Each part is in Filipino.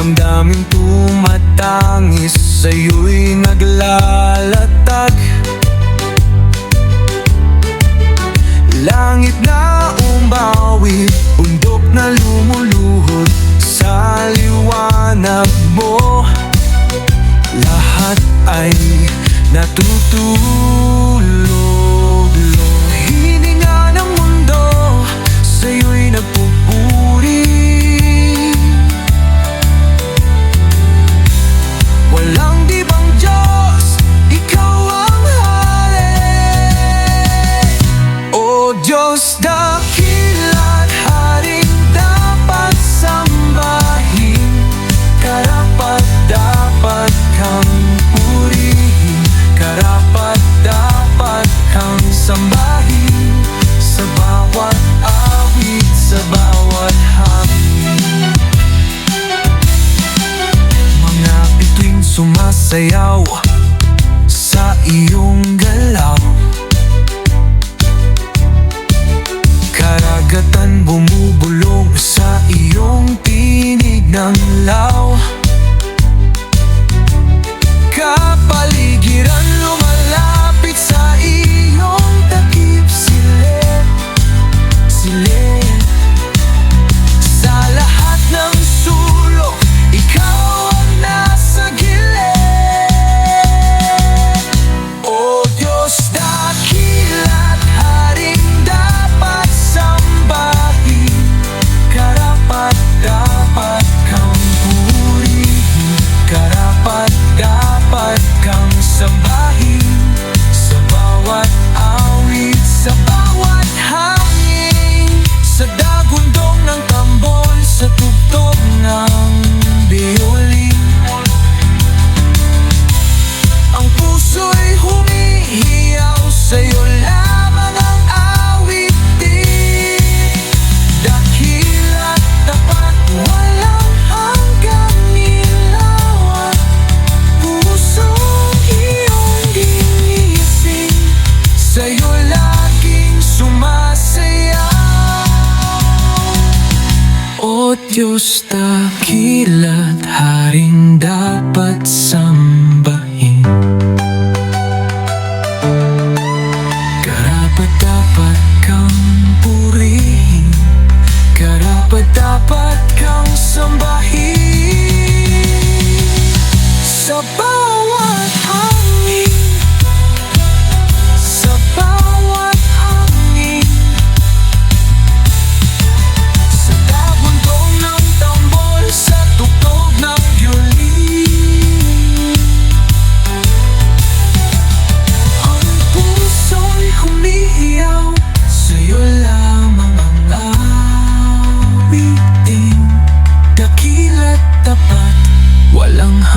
Damdamin tumatangis Sa'yo'y naglalatag. Langit na umawi Bundok na lumuluhod Sa liwanag mo. Lahat ay natutuwa. Say sasayaw O Diyos dakilat, haring dapat sambahin. Karapat dapat kang purihin. Karapat dapat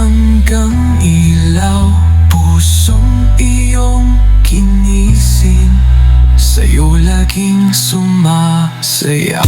hanggang ilaw Pusong iyong kinisin. Sa'yo laging sumasayaw